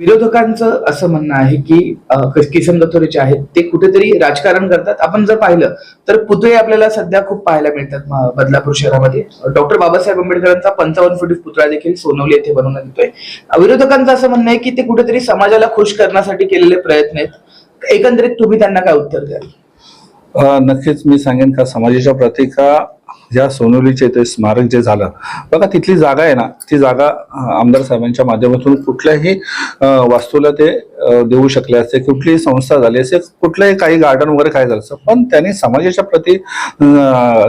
विरोधकांचं असं म्हणणं आहे की किशन किसन गथोरे जे आहेत ते कुठेतरी राजकारण करतात. आपण जर पाहिलं तर पुतळे आपल्याला सध्या खूप पाहायला मिळतात बदलापूर शहरामध्ये. डॉक्टर बाबासाहेब आंबेडकरांचा पंचावन्न फुटी पुतळा देखील सोनवली येथे बनवण्यात येतोय. विरोधकांचं असं म्हणणं आहे की ते कुठेतरी समाजाला खुश करण्यासाठी केलेले प्रयत्न आहेत. एकंदरीत तुम्ही त्यांना काय उत्तर द्याल? नक्कीच मी सांगेन का समाजाच्या प्रतिका ज्या सोनोलीचे ते स्मारक जे झालं बघा तिथली जागा आहे ना ती जागा आमदार साहेबांच्या माध्यमातून कुठल्याही वास्तूला ते देऊ शकले असते. कुठलीही संस्था झाली असे कुठलंही काही गार्डन वगैरे काय झालं असतं. पण त्यांनी समाजाच्या प्रती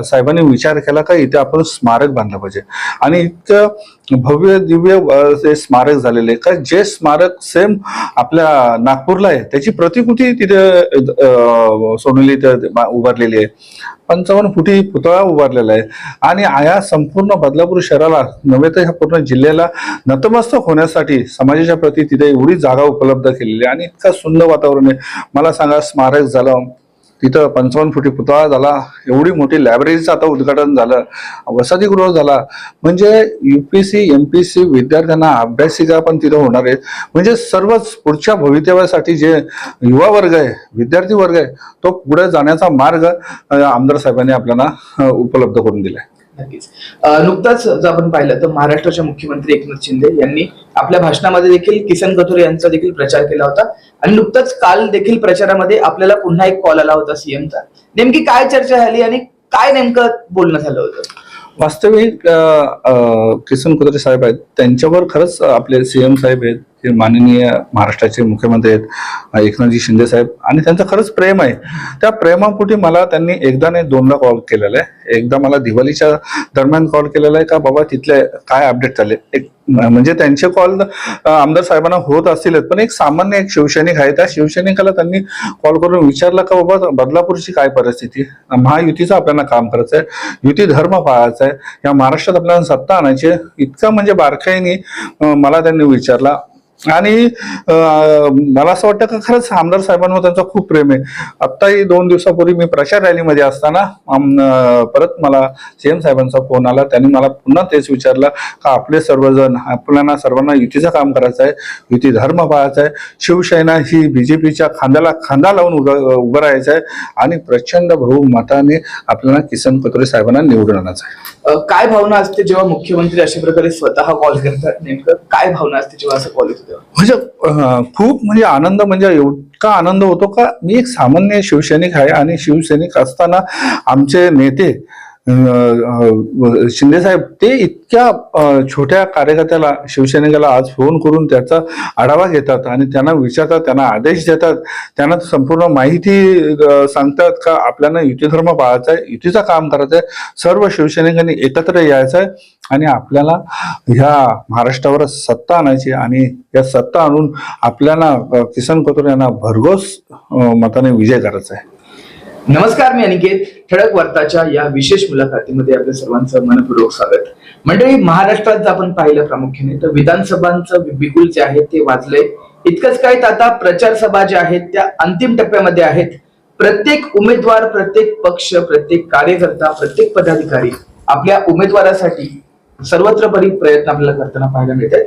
साहेबांनी विचार केला का इथे आपण स्मारक बांधलं पाहिजे. आणि इतकं भव्य दिव्य ते स्मारक झालेले का जे स्मारक सेम आपल्या नागपूरला आहे त्याची प्रतिकृती तिथे सोनोली उभारलेली आहे. पंचावन्न फुटी पुतळा उभारलेला आहे. आणि या संपूर्ण बदलापूर शहराला नव्हे तर ह्या पूर्ण जिल्ह्याला नतमस्तक होण्यासाठी समाजाच्या प्रती तिथे एवढी जागा उपलब्ध केलेली आहे. आणि इतका सुंदर वातावरण आहे. मला सांगा स्मारक झालं तिथं पंचावन्न फुटी पुतळा झाला. एवढी मोठी लायब्ररीचं आता उद्घाटन झालं. वसतिगृह झाला. म्हणजे U P C M P C विद्यार्थ्यांना अभ्यासिका पण तिथं होणार आहेत. म्हणजे सर्वच पुढच्या भवितव्यासाठी जे युवा वर्ग आहे विद्यार्थी वर्ग आहे तो पुढे जाण्याचा मार्ग आमदार साहेबांनी आपल्याला उपलब्ध करून दिलाय. नक्कीच. नुकताच जर आपण पाहिलं तर महाराष्ट्राचे मुख्यमंत्री एकनाथ शिंदे यांनी आपल्या भाषणामध्ये देखील किसन गथोरे यांचा देखील प्रचार केला होता. आणि नुकताच काल देखील प्रचारामध्ये आपल्याला पुन्हा एक कॉल आला होता सीएमचा नेमकी काय चर्चा झाली आणि काय नेमकं बोलणं झालं होतं? वास्तविक किसन कुत्रे साहेब आहेत. त्यांच्यावर खरंच आपले सीएम साहेब आहेत. हे माननीय महाराष्ट्राचे मुख्यमंत्री आहेत एकनाथजी शिंदे साहेब. आणि त्यांचं खरंच प्रेम आहे. त्या प्रेमापोटी मला त्यांनी एकदा नाही दोनदा कॉल केलेला आहे. एकदा मला दिवाळीच्या दरम्यान कॉल केलेला आहे का बाबा तिथले काय अपडेट झाले एक म्हणजे त्यांचे कॉल आमदार साहेबांना होत असतीलच पण एक सामान्य एक शिवसैनिक आहे. त्या शिवसैनिकाला त्यांनी कॉल करून विचारला का बाबा बदलापूरची काय परिस्थिती? महायुतीचं आपल्याला काम करायचं आहे युती धर्म पाळायचा आहे या महाराष्ट्रात आपल्याला सत्ता आणायची आहे. इतका म्हणजे बारकाईने मला त्यांनी विचारला. आणि मला असं वाटतं का खरंच आमदार साहेबांवर त्यांचा खूप प्रेम आहे. आत्ताही दोन दिवसापूर्वी मी प्रचार रॅलीमध्ये असताना परत मला सीएम साहेबांचा फोन आला. त्यांनी मला पुन्हा तेच विचारलं का आपले सर्वजण आपल्याला सर्वांना युतीचं काम करायचं आहे युती धर्म पाहायचा आहे शिवसेना ही बीजेपीच्या खांद्याला खांदा लावून उभं उभं राहायचं आहे आणि प्रचंड बहुमताने आपल्याला किसन कतोरे साहेबांना निवडून आणायचं आहे. काय भावना असते जेव्हा मुख्यमंत्री अशा प्रकारे स्वतः कॉल करतात नेमकं? काय भावना असते जेव्हा असं कॉल येतो म्हणजे खूप म्हणजे आनंद म्हणजे एवढा आनंद होतो का मी एक सामान्य शिवसैनिक आहे आणि शिवसैनिक असताना आमचे नेते शिंदे साहेब ते इतक्या छोट्या कार्यकर्त्याला शिवसैनिकाला आज फोन करून त्याचा आढावा घेतात आणि त्यांना विचारतात त्यांना आदेश देतात. त्यांना संपूर्ण माहिती सांगतात का आपल्याला युती धर्म पाळायचा आहे युतीचं काम करायचं आहे सर्व शिवसैनिकांनी एकत्र यायचं आहे आणि आपल्याला ह्या महाराष्ट्रावर सत्ता आणायची आणि या सत्ता आणून आपल्याला किसन कतोरे यांना भरघोस मताने विजय करायचा आहे. नमस्कार मी अनिकेत. ठळक वार्ताच्या या विशेष मुलाखतीमध्ये आपल्या सर्वांचं मनपूर्वक स्वागत. मंडळी महाराष्ट्रात जर आपण पाहिलं प्रामुख्याने तर विधानसभांचं बिगुल जे आहे ते वाजलंय. इतकंच काय तर आता प्रचार सभा ज्या आहेत त्या अंतिम टप्प्यामध्ये आहेत. प्रत्येक उमेदवार प्रत्येक पक्ष प्रत्येक कार्यकर्ता प्रत्येक पदाधिकारी आपल्या उमेदवारासाठी सर्वत्रपरी प्रयत्न आपल्याला करताना पाहायला मिळतात.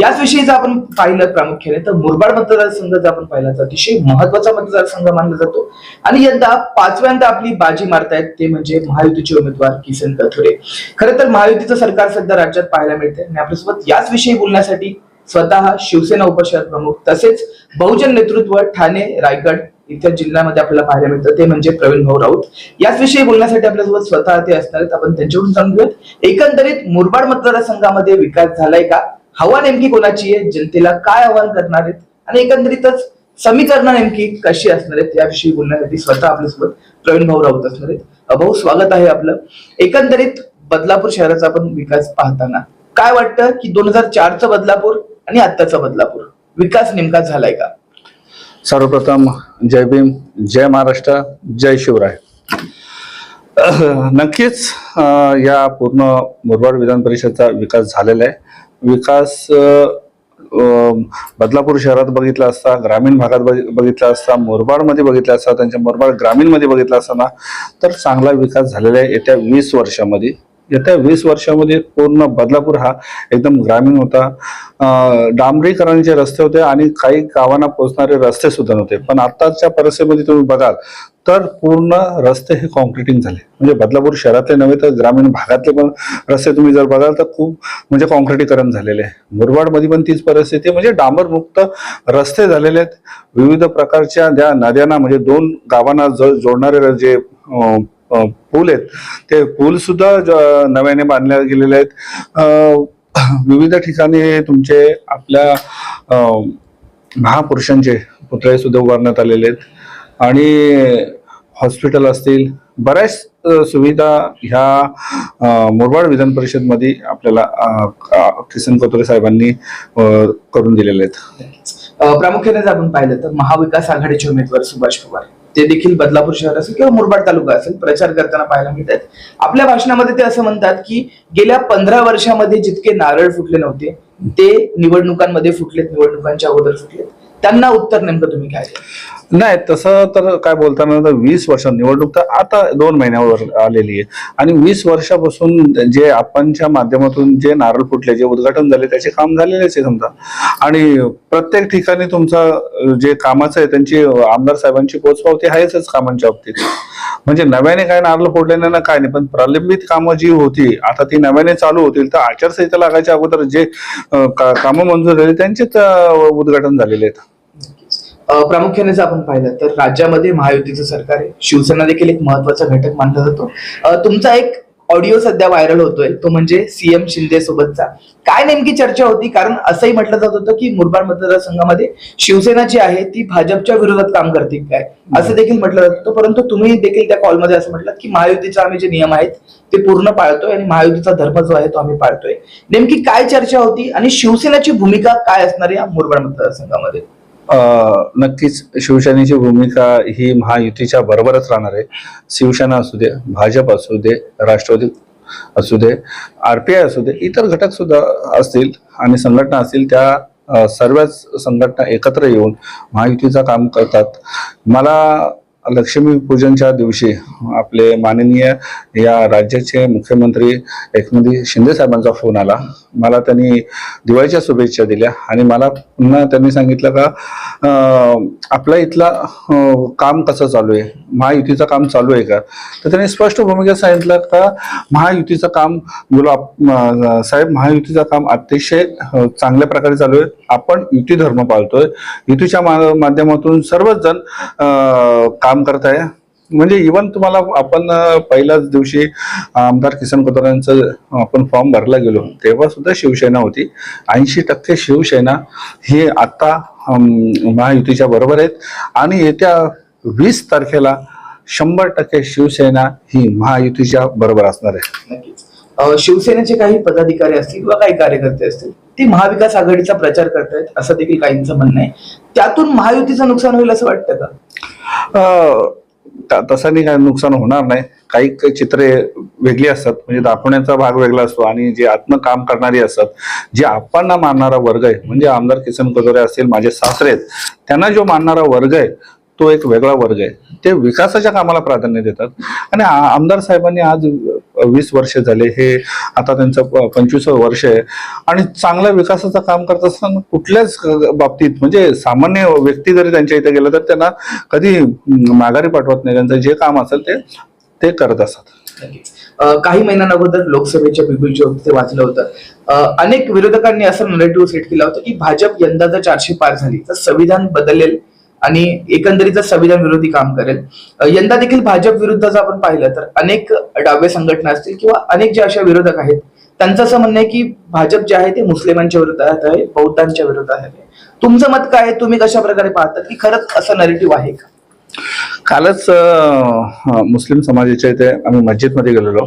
याच विषयी जर आपण पाहिलं प्रामुख्याने तर मुरबाड मतदारसंघ जर आपण पाहिला तर अतिशय महत्त्वाचा मतदारसंघ मानला जातो. आणि यंदा पाचव्यांदा आपली बाजी मारतायत ते म्हणजे महायुतीचे उमेदवार किसन कथोरे. खरं तर महायुतीचं सरकार सध्या राज्यात पाहायला मिळते आणि आपल्यासोबत याच विषयी बोलण्यासाठी स्वतः शिवसेना उपशहर प्रमुख तसेच बहुजन नेतृत्व ठाणे रायगड इत्या जिल्ह्यामध्ये आपल्याला पाहायला मिळतं. ते म्हणजे प्रवीण भाऊ राऊत. याच विषयी बोलण्यासाठी आपल्यासोबत स्वतः ते असणार आहेत आपण त्यांच्याकडून जाणून घेऊयात. एकंदरीत मुरबाड मतदारसंघामध्ये विकास झालाय का? हवा नेमकी कोणाची आहे? जनतेला काय आव्हान करणार आहेत? आणि एकंदरीतच समीकरण नेमकी कशी असणार आहेत? याविषयी बोलण्यासाठी स्वतः आपल्यासोबत प्रवीण भाऊ राऊत असणार आहेत. भाऊ स्वागत आहे आपलं. एकंदरीत बदलापूर शहराचा आपण विकास पाहताना काय वाटतं की दोन हजार चारचं बदलापूर आणि आत्ताचा बदलापूर? विकास नेमका झालाय का? सर्वप्रथम जय भीम जय महाराष्ट्र जय शिवराय. नक्कीच या पूर्ण मुरबाड विधान परिषदचा विकास झालेला आहे. विकास बदलापूर शहरात बघितला असता ग्रामीण भागात बघितला असता मुरबाडमध्ये बघितला असता त्यांच्या मुरबाड ग्रामीणमध्ये बघितला असताना तर चांगला विकास झालेला आहे येत्या वीस वर्षामध्ये. येत्या वीस वर्षामध्ये पूर्ण बदलापूर हा एकदम ग्रामीण होता. डांबरीकरणाचे रस्ते होते आणि काही गावांना पोहोचणारे रस्ते सुद्धा नव्हते. पण आताच्या परिस्थितीमध्ये तुम्ही बघाल तर पूर्ण रस्ते हे कॉन्क्रिटिंग झाले. म्हणजे बदलापूर शहरातले नव्हे तर ग्रामीण भागातले पण रस्ते तुम्ही जर बघाल तर खूप म्हणजे कॉन्क्रिटीकरण झालेले आहे. मुरबाडमध्ये पण तीच परिस्थिती आहे. म्हणजे डांबरमुक्त रस्ते झालेले आहेत. विविध प्रकारच्या ज्या नद्यांना म्हणजे दोन गावांना ज- जोडणारे जे पूल आहेत. ते पूल सुद्धा ज- नव्याने बांधले गेलेले आहेत. विविध ठिकाणी तुमचे आपल्या महापुरुषांचे पुतळे सुद्धा उभारण्यात आलेले आहेत. आणि हॉस्पिटल असतील बऱ्याच सुविधा ह्या मुरबाड विधान परिषदमध्ये आपल्याला किसन कोतरे साहेबांनी करून दिलेले आहेत. प्रामुख्याने जर आपण पाहिलं तर महाविकास आघाडीचे उमेदवार सुभाष पवार. ते देखील बदलापूर शहर असेल किंवा मुरबाड तालुका असेल प्रचार करताना पाहायला मिळतात. आपल्या भाषणामध्ये ते असं म्हणतात की गेल्या पंधरा वर्षामध्ये जितके नारळ फुटले नव्हते ते निवडणुकांमध्ये फुटलेत निवडणुकांच्या अगोदर फुटलेत. त्यांना उत्तर नेमकं तुम्ही काय नाही तसं तर काय बोलताना वीस वर्ष निवडणूक तर आता दोन महिन्यावर आलेली आहे. आणि वीस वर्षापासून जे आपणच्या माध्यमातून जे नारळ फुटले जे उद्घाटन झाले त्याचे काम झालेलेच आहे समजा. आणि प्रत्येक ठिकाणी तुमचा जे कामाचं आहे त्यांची आमदार साहेबांची पोचपावती आहेच कामांच्या बाबतीत. म्हणजे नव्याने काय नारळ फोडलेलं ना काय नाही पण प्रलंबित कामं जी होती आता ती नव्याने चालू होतील तर आचारसंहिता लागायच्या अगोदर जे कामं मंजूर झाली त्यांचेच उद्घाटन झालेले आहेत. प्रामुख्याने जर आपण पाहिलं तर राज्यामध्ये महायुतीचं सरकार आहे. शिवसेना देखील एक महत्त्वाचा घटक मानला जातो. तुमचा एक ऑडिओ सध्या व्हायरल होतोय. तो म्हणजे सीएम शिंदे सोबतचा काय नेमकी चर्चा होती? कारण असंही म्हटलं जात होतं की मुरबाड मतदारसंघामध्ये शिवसेना जी आहे ती भाजपच्या विरोधात काम करते काय? असं देखील म्हटलं जात होतं. परंतु तुम्ही देखील त्या कॉलमध्ये असं म्हटलं की महायुतीचे आम्ही जे नियम आहेत ते पूर्ण पाळतोय आणि महायुतीचा धर्म जो आहे तो आम्ही पाळतोय. नेमकी काय चर्चा होती आणि शिवसेनेची भूमिका काय असणार या मुरबाड मतदारसंघामध्ये? नक्कीच शिवसेनेची भूमिका ही महायुतीच्या बरोबरच राहणार आहे. शिवसेना असू दे भाजप असू दे राष्ट्रवादी असू दे आर पी आय असू दे इतर घटक सुद्धा असतील आणि संघटना असतील त्या सर्वच संघटना एकत्र येऊन महायुतीचं काम करतात. मला लक्ष्मी पूजनच्या दिवशी आपले माननीय या राज्याचे मुख्यमंत्री एकनाथ शिंदे साहेबांचा फोन आला. मला त्यांनी दिवाळीच्या शुभेच्छा दिल्या आणि मला पुन्हा त्यांनी सांगितलं का आपला आपल्या इथला काम कसं चालू आहे? महायुतीचं काम चालू आहे का? तर त्यांनी स्पष्ट भूमिका सांगितलं का महायुतीचं काम गुलाब साहेब महायुतीचं काम अतिशय चांगल्या प्रकारे चालू आहे. आपण युती धर्म पाळतोय. युतीच्या माध्यमातून सर्वच जण काम काम करत आहे. म्हणजे इवन तुम्हाला आपण पहिल्याच दिवशी आमदार किसन कोतरांचं आपण फॉर्म भरला गेलो. तेव्हा सुद्धा शिवसेना होती. ऐंशी टक्के शिवसेना ही आता महायुतीच्या बरोबर आहेत. आणि येत्या वीस तारखेला शंभर टक्के शिवसेना ही महायुतीच्या बरोबर असणार आहे. शिवसेनेचे काही पदाधिकारी असतील किंवा काही कार्यकर्ते असतील ते महाविकास आघाडीचा प्रचार करतायत असं देखील काहींचं म्हणणं आहे. त्यातून महायुतीचं नुकसान होईल असं वाटतं का? अं, काय नुकसान होणार नाही. काही काही चित्रे वेगळी असतात. म्हणजे दाखवण्याचा भाग वेगळा असतो आणि जे आत्म काम करणारी असतात. जे आपण मानणारा वर्ग आहे म्हणजे आमदार किसन कजोरे असतील माझे सासरे आहेत त्यांना जो मानणारा वर्ग आहे तो एक वेगळा वर्ग आहे. ते विकासाच्या कामाला प्राधान्य देतात. आणि आमदार साहेबांनी आज वीस वर्ष झाले हे आता त्यांचं पंचवीस वर्ष आहे. आणि चांगल्या विकासाचं काम करत असताना कुठल्याच बाबतीत म्हणजे सामान्य व्यक्ती जरी त्यांच्या इथे गेलं तर त्यांना कधी माघारी पाठवत नाही. त्यांचं जे काम असेल ते ते करत असतात. काही महिन्यांअगोदर लोकसभेच्या बिगुल जे होतं ते वाचलं होतं. अनेक विरोधकांनी असं नरेटिव्ह सेट केला होता की भाजप यंदा जर चारशे पार झाली. तर संविधान बदलेल आणि एकंदरीत संविधान विरोधी काम करेल यंदा देखील भाजप विरुद्ध जर आपण पाहिलं तर अनेक डावे संघटना असतील किंवा अनेक जे अशा विरोधक आहेत त्यांचं असं म्हणणं आहे की भाजप जे आहे ते मुस्लिमांच्या विरोधात आहे बौद्धांच्या विरोधात आहे. तुमचं मत काय आहे? तुम्ही कशा प्रकारे पाहतात की खरंच असं नरेटिव्ह आहे का? कालच मुस्लिम समाजाच्या इथे आम्ही मस्जिदमध्ये गेलेलो.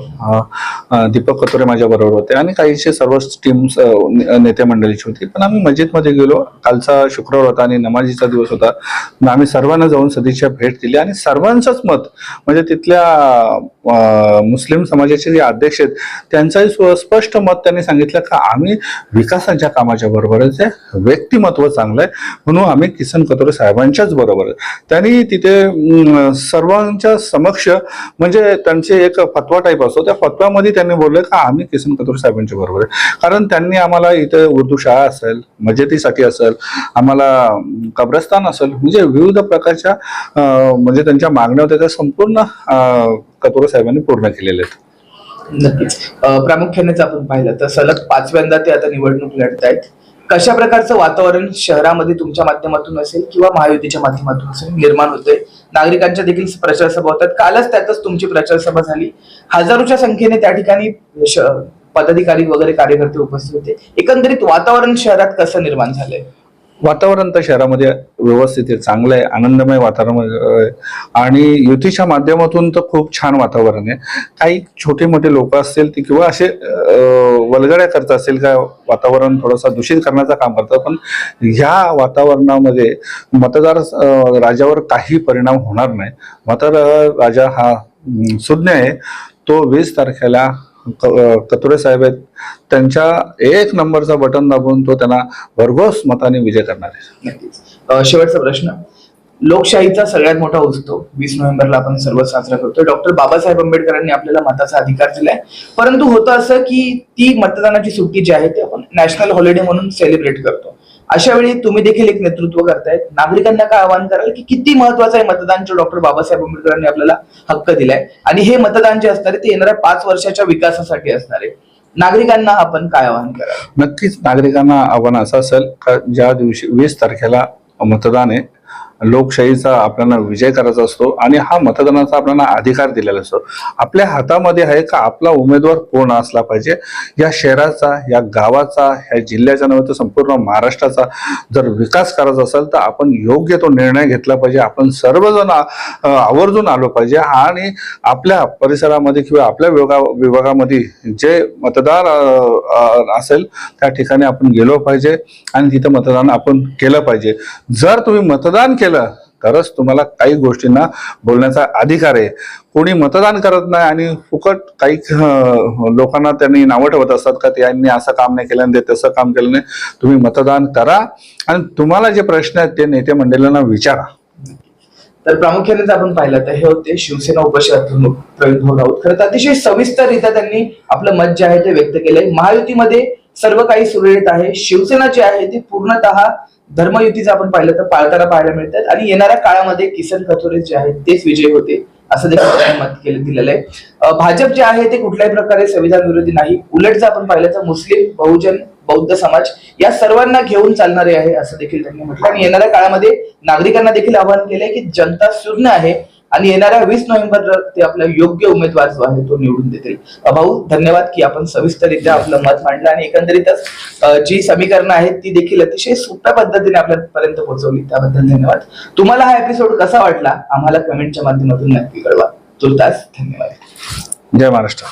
दीपक कतोरे माझ्या बरोबर होते आणि काहीशी सर्वच टीम्स नेते मंडळीची होती. पण आम्ही मस्जिदमध्ये गेलो. कालचा शुक्रवार होता आणि नमाजीचा दिवस होता. मग आम्ही सर्वांना जाऊन सदिच्छा भेट दिली आणि सर्वांचंच मत म्हणजे तिथल्या मुस्लिम समाजाचे जे अध्यक्ष आहेत त्यांचंही स्व- स्पष्ट मत त्यांनी सांगितलं का आम्ही विकासाच्या कामाच्या बरोबरच आहे. व्यक्तिमत्व चांगलं आहे. म्हणून आम्ही किसन कतोरे साहेबांच्याच बरोबर त्यांनी तिथे सर्वांच्या समक्ष म्हणजे त्यांचे एक फतवा टाईप असतो. त्या फतव्यामध्ये त्यांनी बोलले का आम्ही किसन कथोरे साहेबांच्या बरोबर आहे. कारण त्यांनी आम्हाला इथे उर्दू शाळा असेल मजेतीसाठी असेल आम्हाला कब्रस्तान असेल म्हणजे विविध प्रकारच्या म्हणजे त्यांच्या मागण्या होत्या त्या संपूर्ण अं, साहेबांनी पूर्ण केलेल्या आहेत. नक्कीच. प्रामुख्यानेच आपण पाहिलं तर सलग पाचव्यांदा ते आता निवडणूक लढत आहेत कशा प्रकारचं वातावरण शहरामध्ये तुमच्या माध्यमातून असेल किंवा महायुतीच्या माध्यमातून असेल निर्माण होते नागरिकांच्या देखील प्रचार सभा होतात. कालच त्यातच तुमची प्रचार सभा झाली. हजारोच्या संख्येने त्या ठिकाणी श- पदाधिकारी वगैरे कार्यकर्ते उपस्थित होते. एकंदरीत वातावरण शहरात कसं निर्माण झालंय? वातावरण तर शहरामध्ये व्यवस्थित आहे चांगलं आहे आनंदमय वातावरण आहे आणि युतीच्या माध्यमातून तर खूप छान वातावरण आहे. काही छोटे मोठे लोक असतील ती किंवा असे वलगड्या करत असतील का वातावरण थोडंसं दूषित करण्याचं काम करतात पण ह्या वातावरणामध्ये मतदार राजावर काही परिणाम होणार नाही. मतदार राजा हा सुज्ञ आहे. तो वीस तारखेला कतुरे साहेब आहेत. त्यांच्या एक नंबरचा बटन दाबून तो त्यांना भरघोस मताने विजय करणार आहे. शेवटचा प्रश्न. लोकशाहीचा सगळ्यात मोठा उत्सव वीस नोव्हेंबरला आपण सर्व साजरा करतो डॉक्टर बाबासाहेब आंबेडकरांनी आपल्याला मताचा अधिकार दिलाय. परंतु होतं असं की ती मतदानाची सुट्टी जी आहे ती आपण नॅशनल हॉलिडे म्हणून सेलिब्रेट करतो. अशा वेळी तुम्ही देखील एक नेतृत्व करतायत. नागरिकांना काय आवाहन कराल की किती महत्वाचं आहे मतदान जे डॉक्टर बाबासाहेब आंबेडकरांनी आपल्याला हक्क दिलाय? आणि हे मतदान जे असणार आहे ते येणाऱ्या पाच वर्षाच्या विकासासाठी असणार आहे. नागरिकांना आपण काय आवाहन कराल? नक्कीच नागरिकांना आव्हान असं असेल का ज्या दिवशी वीस तारखेला मतदान आहे लोकशाहीचा आपल्याला विजय करायचा असतो आणि हा मतदानाचा आपल्याला अधिकार दिलेला असतो. आपल्या हातामध्ये आहे का आपला उमेदवार कोण असला पाहिजे? या शहराचा या गावाचा ह्या जिल्ह्याचा नव्हे तर संपूर्ण महाराष्ट्राचा जर विकास करायचा असेल तर आपण योग्य तो निर्णय घेतला पाहिजे. आपण सर्वजण आवर्जून आलो पाहिजे आणि आपल्या परिसरामध्ये किंवा आपल्या विभागा विभागामध्ये जे मतदार असेल त्या ठिकाणी आपण गेलो पाहिजे आणि तिथं मतदान आपण केलं पाहिजे. जर तुम्ही मतदान केलं तरच तुम्हाला काही गोष्टींना बोलण्याचा अधिकार आहे. कोणी मतदान करत नाही आणि फुकट काही लोकांना त्यांनी नावं ठेवत असतात का त्यांनी असं काम नाही केलं ते तसं काम केलं नाही तुम्ही मतदान करा आणि तुम्हाला जे प्रश्न आहेत ते नेते मंडळींना विचारा. तर प्रामुख्याने जर आपण पाहिलं तर हे होते शिवसेना उपशहर प्रवीण भाऊ राऊत. खरं तर अतिशय सविस्तररित्या त्यांनी आपलं मत जे आहे ते व्यक्त केलंय. महायुतीमध्ये सर्व काही सुरळीत आहे. शिवसेना जी आहे ती पूर्णतः धर्मयुतीचं आपण पाहिलं तर पाळताना पाहायला मिळतात. आणि येणाऱ्या काळामध्ये किसन कथोरे जे आहेत तेच विजय होते असं देखील त्यांनी मत केलं दिलेलं आहे. भाजप जे आहे ते कुठल्याही प्रकारे संविधान विरोधी नाही. उलट जर आपण पाहिलं तर मुस्लिम बहुजन बौद्ध समाज या सर्वांना घेऊन चालणारे आहे असं देखील त्यांनी म्हटलं आणि येणाऱ्या काळामध्ये नागरिकांना देखील आवाहन केलंय की जनता सुज्ञ आहे. आणि येणाऱ्या वीस नोव्हेंबरला ते आपला योग्य उमेदवार जो आहे तो निवडून देतील. भाऊ धन्यवाद की आपण सविस्तररित्या आपलं मत मांडलं आणि एकंदरीतच जी समीकरणं आहेत ती देखील अतिशय सोप्या पद्धतीने आपल्यापर्यंत पोहोचवली. त्याबद्दल धन्यवाद. तुम्हाला हा एपिसोड कसा वाटला? आम्हाला कमेंटच्या माध्यमातून नक्की कळवा. तुर्तास धन्यवाद. जय महाराष्ट्र.